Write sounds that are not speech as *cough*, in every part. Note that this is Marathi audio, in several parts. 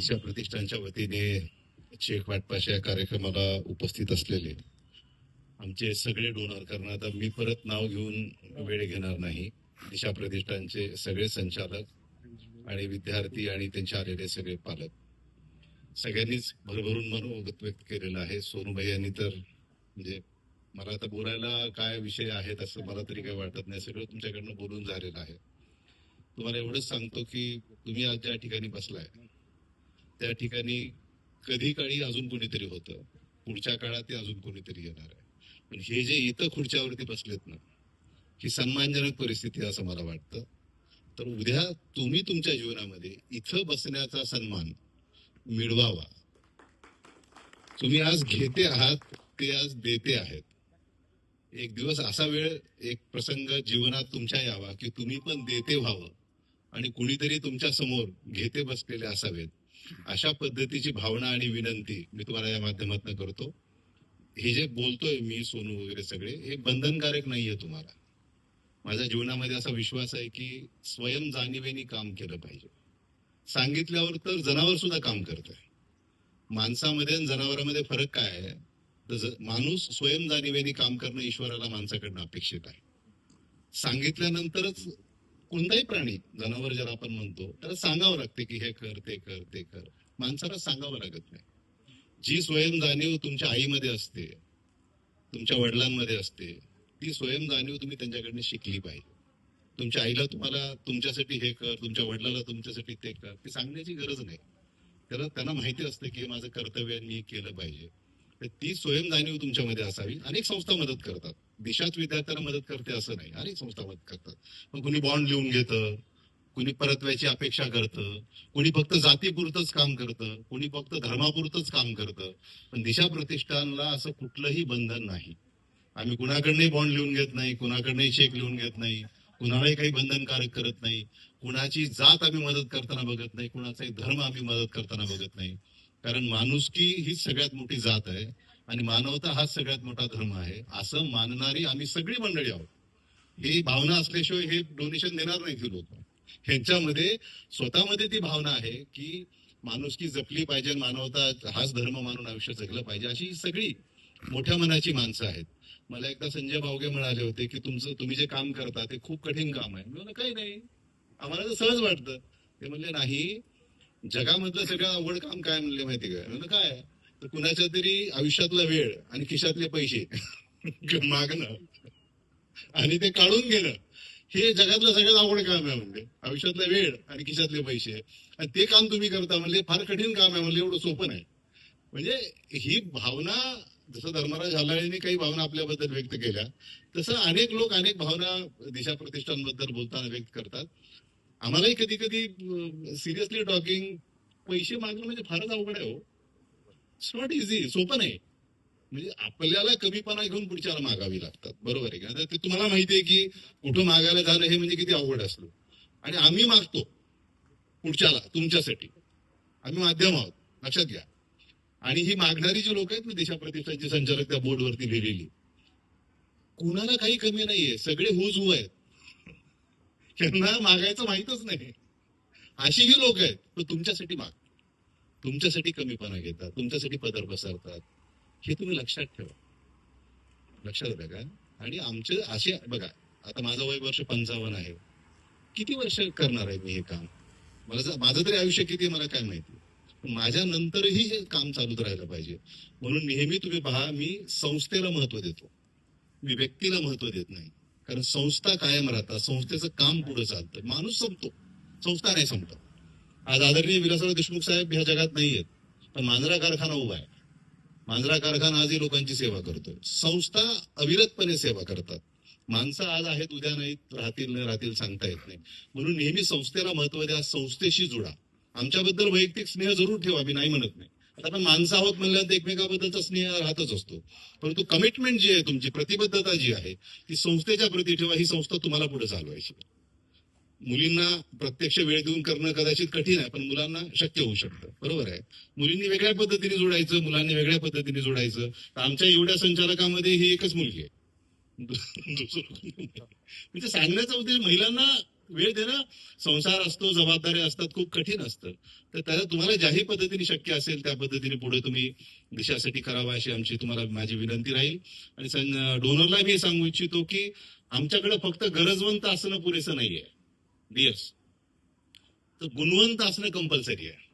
दिशा प्रतिष्ठानच्या वतीने चेक वाटपाच्या या कार्यक्रमाला उपस्थित असलेले आमचे सगळे डोनर कारण आता मी परत नाव घेऊन वेळ घेणार नाही. दिशा प्रतिष्ठानचे सगळे संचालक आणि विद्यार्थी आणि त्यांचे आलेले सगळे पालक. सगळ्यांनीच भरभरून मनोगत व्यक्त केलेलं आहे. सोनूबाई यांनी तर म्हणजे मला आता बोलायला काय विषय आहेत असं मला तरी काही वाटत नाही. सगळं तुमच्याकडनं बोलून झालेलं आहे. तुम्हाला एवढंच सांगतो की तुम्ही आज ज्या ठिकाणी बसलाय त्या ठिकाणी कधी काळी अजून कोणीतरी होतं. पुढच्या काळात ते अजून कोणीतरी येणार आहे. पण हे जे इथं खुर्च्यावरती बसलेत ना ही सन्मानजनक परिस्थिती असं मला वाटतं. तर उद्या तुम्ही तुमच्या जीवनामध्ये इथं बसण्याचा सन्मान मिळवावा. तुम्ही आज घेते आहात ते आज देते आहेत. एक दिवस असा वेळ एक प्रसंग जीवनात तुमच्या यावा की तुम्ही पण देते व्हावं आणि कुणीतरी तुमच्यासमोर घेते बसलेले असावेत. अशा पद्धतीची भावना आणि विनंती मी तुम्हाला या माध्यमातून करतो. हे जे बोलतोय मी सोनू वगैरे सगळे हे बंधनकारक नाहीये तुम्हाला. माझ्या जीवनामध्ये असा विश्वास आहे की स्वयं जाणीवेनी काम केलं पाहिजे. सांगितल्यावर तर जनावर सुद्धा काम करत आहे माणसामध्ये आणि जनावरांमध्ये फरक काय आहे? तर माणूस स्वयं जाणीवेनी काम करणं ईश्वराला माणसाकडनं अपेक्षित आहे. सांगितल्यानंतरच कोणताही प्राणी जनावर ज्याला आपण म्हणतो त्याला सांगावं लागते की हे कर ते कर ते कर. माणसाला सांगावं लागत नाही. जी स्वयं जाणीव तुमच्या आईमध्ये असते तुमच्या वडिलांमध्ये असते ती स्वयं जाणीव तुम्ही त्यांच्याकडनं शिकली पाहिजे. तुमच्या आईला तुम्हाला तुमच्यासाठी हे कर तुमच्या वडिलाला तुमच्यासाठी ते कर ते सांगण्याची गरज नाही. त्याला त्यांना माहिती असतं की माझं कर्तव्य मी केलं पाहिजे. ती स्वयं जाणीव तुमच्यामध्ये असावी. अनेक संस्था मदत करतात. देशात विद्यार्थ्यांना मदत करते असं नाही. अनेक संस्था मदत करतात. मग कुणी बॉन्ड लिहून घेतं कुणी परतव्याची अपेक्षा करतं कुणी फक्त जातीपुरतंच काम करतं कुणी फक्त धर्मापुरतंच काम करतं. पण दिशा प्रतिष्ठानला असं कुठलंही बंधन नाही. आम्ही कुणाकडनंही बॉन्ड लिहून घेत नाही कुणाकडनंही चेक लिहून घेत नाही कुणालाही काही बंधनकारक करत नाही. कुणाची जात आम्ही मदत करताना बघत नाही कुणाचाही धर्म आम्ही मदत करताना बघत नाही. कारण माणुसकी ही सगळ्यात मोठी जात आहे आणि मानवता हा सगळ्यात मोठा धर्म आहे. असं मानणारी आम्ही सगळी मंडळी आहोत. ही भावना असल्याशिवाय हे डोनेशन देणार नाही ती लोक ह्यांच्यामध्ये स्वतःमध्ये ती भावना आहे की माणुसकी जपली पाहिजे मानवता हाच धर्म मानून आयुष्य जगलं पाहिजे अशी सगळी मोठ्या मनाची माणसं आहेत. मला एकदा संजय भावगे म्हणाले होते की तुमचं तुम्ही जे काम करता ते खूप कठीण काम आहे. मी म्हणलं काही नाही. आम्हाला तर सहज वाटतं. ते म्हणले नाही. जगामधलं सगळं आवड काम काय म्हणले माहिती का? काय? तर कुणाच्या तरी आयुष्यातला वेळ आणि खिशातले पैसे *laughs* मागणं आणि ते काढून घेणं हे जगातलं सगळ्यात आवड काम आहे म्हणजे आयुष्यातला वेळ आणि खिशातले पैसे. आणि ते काम तुम्ही करता म्हणले फार कठीण काम आहे म्हणले एवढं सोपं नाही. म्हणजे ही भावना जसं धर्मराज हालाळीने काही भावना आपल्याबद्दल व्यक्त केल्या तसं अनेक लोक अनेक भावना दिशा प्रतिष्ठानबद्दल बोलताना व्यक्त करतात. आम्हालाही कधी कधी सिरियसली टॉकिंग पैसे मागणं म्हणजे फारच अवघड आहे हो. इट्स नॉट इझी सोपं नाही. म्हणजे आपल्याला कमीपणा घेऊन पुढच्याला मागावी लागतात. बरोबर आहे का? आता ते तुम्हाला माहिती आहे की कुठं मागायला झालं हे म्हणजे किती अवघड असलं आणि आम्ही मागतो पुढच्याला तुमच्यासाठी. आम्ही माध्यम आहोत. लक्षात घ्या. आणि ही मागणारी जी लोक आहेत ना दिशा प्रतिष्ठानचे संचालक त्या बोर्डवरती लिहिलेली कुणाला काही कमी नाहीये. सगळे हुज हु आहेत. त्यांना मागायचं माहितच नाही. अशीही लोक आहेत पण तुमच्यासाठी माग. तुमच्यासाठी कमीपणा घेतात तुमच्यासाठी पदर पसरतात. हे तुम्ही लक्षात ठेवा. लक्षात आलं का? आणि आमचे असे बघा आता माझं वय वर्ष पंचावन्न आहे. किती वर्ष करणार आहे मी हे काम? मला जर- माझं तरी आयुष्य किती आहे मला काय माहिती? माझ्या नंतरही हे काम चालूच राहायला पाहिजे. म्हणून नेहमी तुम्ही पहा मी संस्थेला महत्त्व देतो. मी व्यक्तीला महत्त्व देत नाही. कारण संस्था कायम राहतात संस्थेचं काम पुढे चालतं. माणूस संपतो. संस्था नाही संपत. आज आदरणीय विलासराव देशमुख साहेब ह्या जगात नाही आहेत पण मांजरा कारखाना उभा आहे. मांजरा कारखाना आजही लोकांची सेवा करतोय. संस्था अविरतपणे सेवा करतात. माणसं आज आहेत उद्या नाहीत राहतील नाही राहतील सांगता येत नाही. म्हणून नेहमी संस्थेला महत्त्व द्या संस्थेशी जुळा आमच्याबद्दल वैयक्तिक स्नेह जरूर ठेवा मी नाही म्हणत नाही. आता आपण माणसं आहोत म्हणल्यानंतर एकमेकाबद्दलचा स्नेह राहतच असतो. परंतु कमिटमेंट जी आहे तुमची प्रतिबद्धता जी आहे ती संस्थेच्या प्रती ठेवा ही संस्था तुम्हाला पुढे चालवायची. मुलींना प्रत्यक्ष वेळ देऊन करणं कदाचित कठीण आहे पण मुलांना शक्य होऊ शकतं. बरोबर आहे? मुलींनी वेगळ्या पद्धतीने जोडायचं मुलांनी वेगळ्या पद्धतीने जोडायचं. तर आमच्या एवढ्या संचालकामध्ये ही एकच मुलगी आहे. म्हणजे सांगण्याचा उद्देश महिलांना वेळ देणं संसार असतो जबाबदाऱ्या असतात खूप कठीण असतं. तर त्याला तुम्हाला ज्याही पद्धतीने शक्य असेल त्या पद्धतीने पुढे तुम्ही देशासाठी करावा अशी आमची तुम्हाला माझी विनंती राहील. आणि डोनरला मी सांगू इच्छितो की आमच्याकडे फक्त गरजवंत असणं पुरेसं नाहीये. डियर्स तर गुणवंत असणं कंपल्सरी आहे.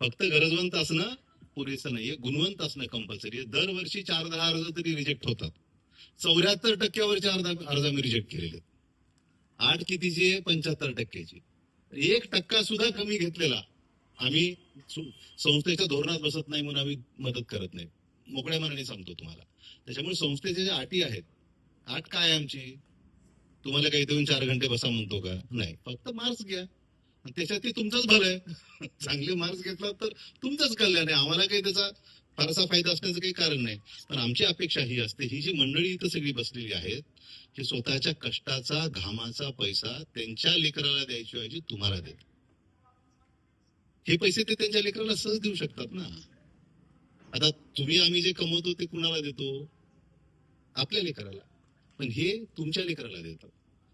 फक्त गरजवंत असणं पुरेसं नाहीये. गुणवंत असणं कंपल्सरी आहे. दरवर्षी चार दहा अर्ज तरी रिजेक्ट होतात. चौऱ्याहत्तर टक्क्यावर चार दहा अर्ज आम्ही रिजेक्ट केलेले आहेत. आठ कितीची आहे? पंच्याहत्तर टक्क्याची. एक टक्का सुद्धा कमी घेतलेला. आम्ही संस्थेच्या धोरणात बसत नाही म्हणून आम्ही मदत करत नाही. मोकळ्या मनाने सांगतो तुम्हाला. त्याच्यामुळे संस्थेच्या ज्या अटी आहेत आठ काय आहे आमची? तुम्हाला काही देऊन चार घंटे बसा म्हणतो का? नाही. फक्त मार्क्स घ्या. त्याच्यात ते तुमचंच भलं आहे. *laughs* चांगले मार्क्स घेतला तर तुमचंच कल्याण आहे. आम्हाला काही त्याचा फारसा फायदा असण्याचं काही कारण नाही. पण आमची अपेक्षा ही असते ही जी मंडळी इथं सगळी बसलेली आहेत की स्वतःच्या कष्टाचा घामाचा पैसा त्यांच्या लेकराला द्यायची तुम्हाला देत. हे पैसे ते त्यांच्या लेकराला सहज देऊ शकतात ना. आता तुम्ही आम्ही जे कमवतो ते कुणाला देतो? आपल्या लेकराला. पण हे तुमच्या लेकराला देतात.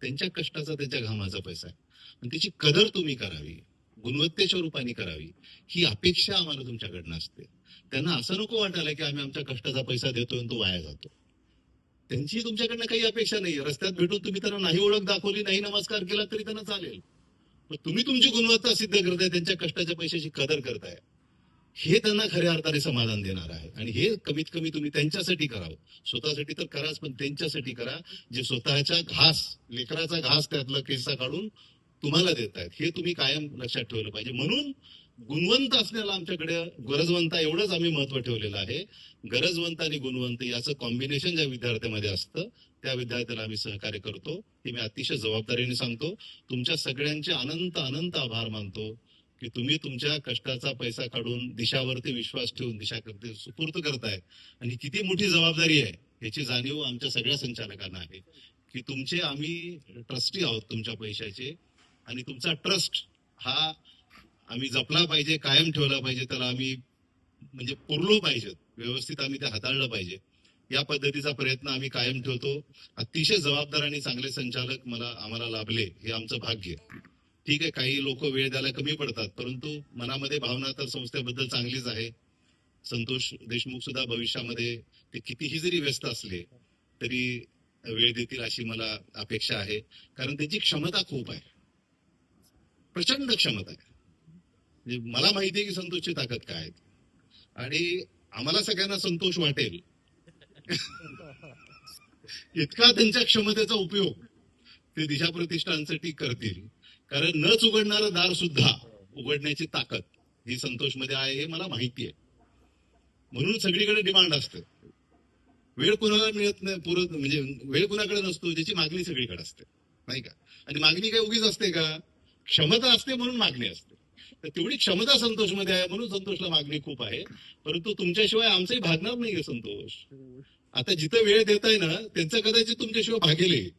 त्यांच्या कष्टाचा त्यांच्या घामाचा पैसा आहे. आणि त्याची कदर तुम्ही करावी. गुणवत्तेच्या रूपाने करावी. ही अपेक्षा आम्हाला तुमच्याकडनं असते. त्यांना असं नको वाटायला की आम्ही आमच्या कष्टाचा पैसा देतोय आणि तो वाया जातो. त्यांची तुमच्याकडनं काही अपेक्षा नाही रस्त्यात भेटून तुम्ही त्यांना नाही ओळख दाखवली नाही नमस्कार केला तरी त्यांना चालेल. पण तुम्ही तुमची गुणवत्ता सिद्ध करताय त्यांच्या कष्टाच्या पैशाची कदर करताय. हे त्यांना खऱ्या अर्थाने समाधान देणार आहे. आणि हे कमीत कमी तुम्ही त्यांच्यासाठी करावं. स्वतःसाठी तर कराच पण त्यांच्यासाठी करा. जे स्वतःच्या घास लेकराचा घास त्यातला किस्सा काढून तुम्हाला देत आहेत हे तुम्ही कायम लक्षात ठेवलं पाहिजे. म्हणून गुणवंत असण्याला आमच्याकडे गरजवंता एवढंच आम्ही महत्त्व ठेवलेलं आहे. गरजवंत आणि गुणवंत याचं कॉम्बिनेशन ज्या विद्यार्थ्यामध्ये असतं त्या विद्यार्थ्याला आम्ही सहकार्य करतो. हे मी अतिशय जबाबदारीने सांगतो. तुमच्या सगळ्यांचे अनंत अनंत आभार मानतो की तुम्ही तुमच्या कष्टाचा पैसा काढून दिशावरती विश्वास ठेवून दिशा करते सुपूर्त करताय. आणि किती मोठी जबाबदारी आहे याची जाणीव आमच्या सगळ्या संचालकांना आहे. की तुमचे आम्ही ट्रस्टी आहोत तुमच्या पैशाचे. आणि तुमचा ट्रस्ट हा आम्ही जपला पाहिजे कायम ठेवला पाहिजे त्याला आम्ही म्हणजे पुरलो पाहिजे व्यवस्थित आम्ही ते हाताळलं पाहिजे. या पद्धतीचा प्रयत्न आम्ही कायम ठेवतो. अतिशय जबाबदार आणि चांगले संचालक मला आम्हाला लाभले हे आमचं भाग्य. ठीक आहे काही लोक वेळ द्यायला कमी पडतात परंतु मनामध्ये भावना तर संस्थेबद्दल चांगलीच आहे. संतोष देशमुख सुद्धा भविष्यामध्ये ते कितीही जरी व्यस्त असले तरी वेळ देतील अशी मला अपेक्षा आहे. कारण त्याची क्षमता खूप आहे. प्रचंड क्षमता आहे. म्हणजे मला माहिती आहे की संतोषची ताकद काय आहे. आणि आम्हाला सगळ्यांना संतोष वाटेल. इतका त्यांच्या क्षमतेचा उपयोग ते दिशा प्रतिष्ठानसाठी करतील. कारण न उघडणारं दार सुद्धा उघडण्याची ताकद ही संतोषमध्ये आहे हे मला माहिती आहे. म्हणून सगळीकडे डिमांड असते. वेळ कुणाला मिळत नाही पुरत म्हणजे वेळ कुणाकडे नसतो ज्याची मागणी सगळीकडे असते. नाही का? आणि मागणी काय उगीच असते का? क्षमता असते म्हणून मागणी असते. तेवढी क्षमता संतोषमध्ये आहे म्हणून संतोषला मागणी खूप आहे. परंतु तुमच्याशिवाय आमचंही भागणार नाहीये संतोष. आता जिथं वेळ देताय ना त्यांचं कदाचित तुमच्याशिवाय भागेल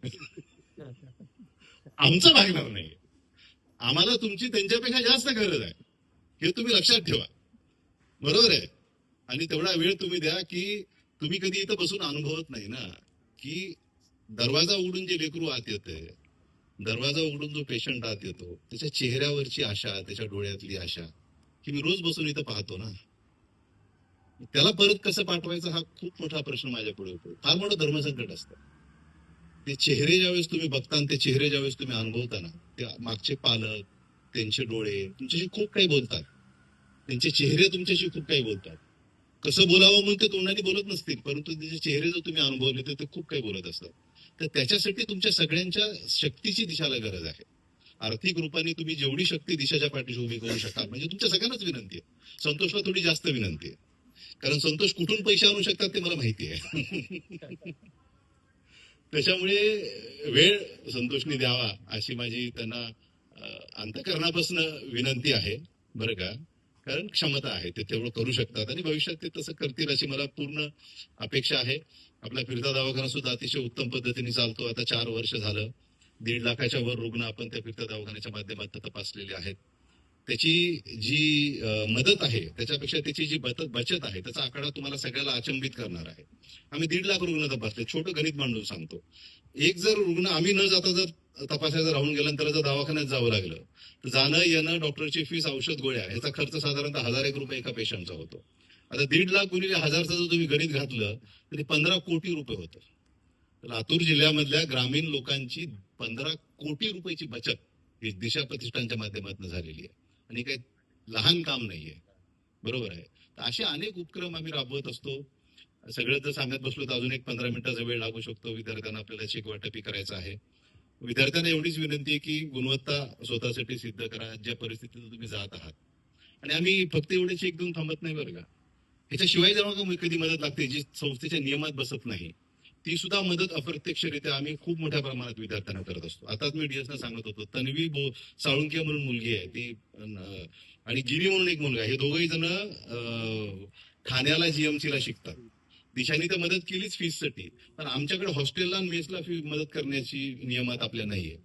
आमचं भागणार नाही. आम्हाला तुमची त्यांच्यापेक्षा जास्त गरज आहे. हे तुम्ही लक्षात ठेवा. बरोबर आहे? आणि तेवढा वेळ तुम्ही द्या की तुम्ही कधी इथं बसून अनुभवत नाही ना की दरवाजा उघडून जे लेकरू आत येते दरवाजा उघडून जो पेशंट आत येतो त्याच्या चेहऱ्यावरची आशा त्याच्या डोळ्यातली आशा की मी रोज बसून इथं पाहतो ना. त्याला परत कसं पाठवायचं हा खूप मोठा प्रश्न माझ्या पुढे होतो फार मोठं धर्मसंकट असतं. ते चेहरे ज्यावेळेस तुम्ही बघता आणि ते चेहरे ज्यावेळेस तुम्ही अनुभवता ना ते मागचे पालक त्यांचे डोळे तुमच्याशी खूप काही बोलतात. त्यांचे चेहरे तुमच्याशी खूप काही बोलतात. कसं बोलावं म्हणून ते तोंडाने बोलत नसतील परंतु त्याचे चेहरे जर तुम्ही अनुभवले तर ते खूप काही बोलत असतात. तर त्याच्यासाठी तुमच्या सगळ्यांच्या शक्तीची दिशाला गरज आहे. आर्थिक रूपाने तुम्ही जेवढी शक्ती दिशाच्या पाठीशी उभी करू शकाल म्हणजे तुमच्या सगळ्यांनाच विनंती आहे. संतोषला थोडी जास्त विनंती आहे. कारण संतोष कुठून पैसे आणू शकतात ते मला माहिती आहे. *laughs* त्याच्यामुळे वेळ संतोषने द्यावा अशी माझी त्यांना अंतकरणापासून विनंती आहे बरं का? कारण क्षमता आहे ते तेवढं करू शकतात आणि भविष्यात ते तसं करतील अशी मला पूर्ण अपेक्षा आहे. आपला फिरता दवाखाना सुद्धा अतिशय उत्तम पद्धतीने चालतो आता चार वर्ष झालं. दीड लाखाच्या वर रुग्ण आपण त्या फिरता दवाखान्याच्या माध्यमातून तपासलेले आहेत. त्याची जी मदत आहे त्याच्यापेक्षा त्याची जी बचत बचत आहे त्याचा आकडा तुम्हाला सगळ्याला अचंबित करणार आहे. आम्ही दीड लाख रुग्ण तपासले. छोटं गणित मांडून सांगतो. एक जर रुग्ण आम्ही न जाता जर तपासायचं राहून गेला जर दवाखान्यात जावं लागलं तर जाणं येणं डॉक्टरची फीस औषध गोळ्या ह्याचा खर्च साधारणतः हजार एक रुपये एका पेशंटचा होतो. आता दीड लाख गुणिले हजारचं जर तुम्ही गणित घातलं तर ते पंधरा कोटी रुपये होतं. लातूर जिल्ह्यामधल्या ग्रामीण लोकांची पंधरा कोटी रुपयाची बचत ही दिशा प्रतिष्ठानच्या माध्यमातून झालेली आहे. आणि काही लहान काम नाहीये. बरोबर आहे. तर असे अनेक उपक्रम आम्ही राबवत असतो. सगळं जर सांगत बसलो तर अजून एक पंधरा मिनिटाचा वेळ लागू शकतो. विद्यार्थ्यांना आपल्याला शिकवाटपी वाटपी करायचं आहे. विद्यार्थ्यांना एवढीच विनंती आहे की गुणवत्ता स्वतःसाठी सिद्ध करा. ज्या परिस्थितीत तुम्ही जात आहात. आणि आम्ही फक्त एवढे एक दोन थांबत नाही बरं का. याच्याशिवाय जेव्हा का कधी मदत लागते जी संस्थेच्या नियमात बसत नाही ती सुद्धा मदत अप्रत्यक्षरित्या आम्ही खूप मोठ्या प्रमाणात विद्यार्थ्यांना करत असतो. आताच मी डीएसना सांगत होतो तन्वी बो साळुंके म्हणून मुलगी आहे ती आणि गिरी म्हणून एक मुलगा हे दोघही जण ठाण्याला जीएमसी ला शिकतात. दिशाने तर मदत केलीच फीजसाठी पण आमच्याकडे हॉस्टेलला आणि मेसला फी मदत करण्याची नियमात आपल्या नाहीये.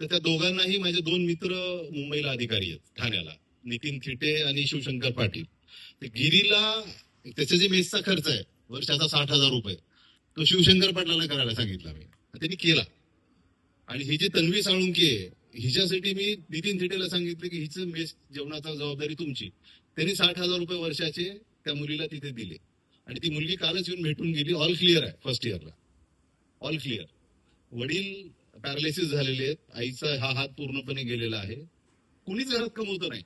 तर त्या दोघांनाही माझे दोन मित्र मुंबईला अधिकारी आहेत ठाण्याला. नितीन थिटे आणि शिवशंकर पाटील. ते गिरीला त्याचा जे मेसचा खर्च आहे वर्षाचा साठ हजार रुपये तो शिवशंकर पाटलाला करायला सांगितला मी. त्यांनी केला. आणि ही जी तन्वी साळुंकी आहे हिच्यासाठी मी नितीन थिटेला सांगितलं की हिचं मेस जेवणाचा जबाबदारी तुमची. त्यांनी साठ हजार रुपये वर्षाचे त्या मुलीला तिथे दिले. आणि ती मुलगी कालच येऊन भेटून गेली ऑल क्लिअर आहे फर्स्ट इयरला ऑल क्लिअर वडील पॅरालिसिस झालेले आहेत आईचा हा हात पूर्णपणे गेलेला आहे. कुणीच घरात कमवत नाही.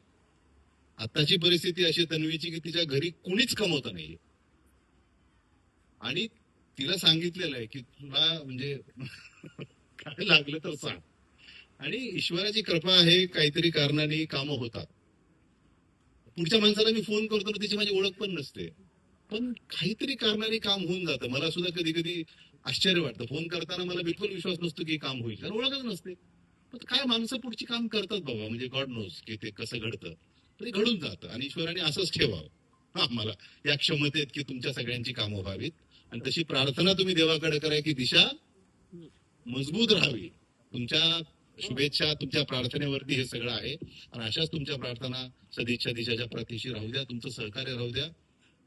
आताची परिस्थिती अशी तन्वीची की तिच्या घरी कुणीच कमवत नाहीये. आणि तिला सांगितलेलं आहे की तुला म्हणजे *laughs* काय लागलं तर सांग. आणि ईश्वराची कृपा आहे काहीतरी कारणाने कामं होतात. पुढच्या माणसाला मी फोन करतो ना तिची माझी ओळख पण नसते. पण काहीतरी कारणाने काम होऊन जातं. मला सुद्धा कधी कधी आश्चर्य वाटतं. फोन करताना मला बिलकुल विश्वास नसतो की काम होईल. कारण ओळखच नसते. पण काय माणसं पुढची काम करतात बाबा? म्हणजे गॉड नोस की ते कसं घडतं. ते घडून जातं. आणि ईश्वराने असंच ठेवावं. आम्हाला या क्षमतेत की तुमच्या सगळ्यांची कामं व्हावीत. आणि तशी प्रार्थना तुम्ही देवाकडे करा की दिशा मजबूत राहावी. तुमच्या शुभेच्छा तुमच्या प्रार्थनेवरती हे सगळं आहे. आणि अशाच तुमच्या प्रार्थना सदिच्छा दिशाच्या प्रतीशी राहू द्या. तुमचं सहकार्य राहू द्या.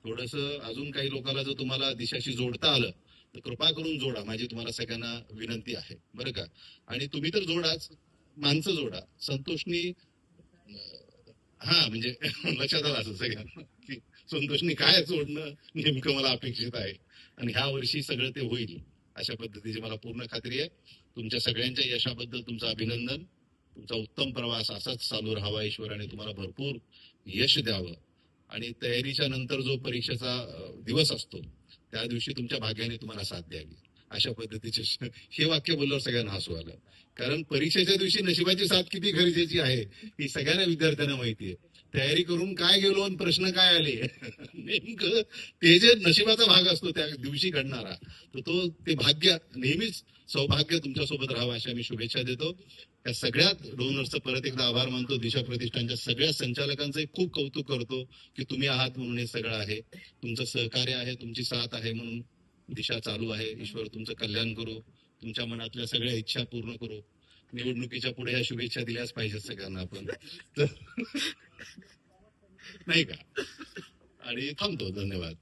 थोडस अजून काही लोकांना जर तुम्हाला दिशाशी जोडता आलं तर कृपा करून जोडा. माझी तुम्हाला सगळ्यांना विनंती आहे. बरं का? आणि तुम्ही तर जोडाच. माणसं जोडा. संतोषनी हा म्हणजे *laughs* लक्षात आलं असं सगळ्यांना की संतोषनी काय सोडणं नेमकं मला अपेक्षित आहे. आणि ह्या वर्षी सगळं ते होईल अशा पद्धतीची मला पूर्ण खात्री आहे. तुमच्या सगळ्यांच्या यशाबद्दल तुमचं अभिनंदन. तुमचा उत्तम प्रवास असाच चालू राहावा ईश्वराने तुम्हाला भरपूर यश द्यावं. आणि तयारीच्या नंतर जो परीक्षेचा दिवस असतो त्या दिवशी तुमच्या भाग्याने तुम्हाला साथ द्यावी. अशा पद्धतीचे हे वाक्य बोलल्यावर सगळ्यांना हसू आलं. कारण परीक्षेच्या दिवशी नशिबाची साथ किती गरजेची आहे ही सगळ्यांना विद्यार्थ्यांना माहिती आहे. तयारी करून काय गेलो आणि प्रश्न काय आले? *laughs* नेमकं ते जे नशिबाचा भाग असतो त्या दिवशी घडणारा तर तो ते भाग्य नेहमीच सौभाग्य तुमच्यासोबत राहावं अशा मी शुभेच्छा देतो. त्या सगळ्यात डोनर्सचं परत एकदा आभार मानतो. दिशा प्रतिष्ठानच्या सगळ्या संचालकांचं खूप कौतुक करतो की तुम्ही आहात म्हणून हे सगळं आहे. तुमचं सहकार्य आहे तुमची साथ आहे म्हणून. दिशा चालू आहे. ईश्वर तुमचं कल्याण करू. तुमच्या मनातल्या सगळ्या इच्छा पूर्ण करू. निवडणुकीच्या पुढे या शुभेच्छा दिल्याच पाहिजेत सगळ्यांना आपण. *laughs* नाही का? आणि थांबतो. धन्यवाद.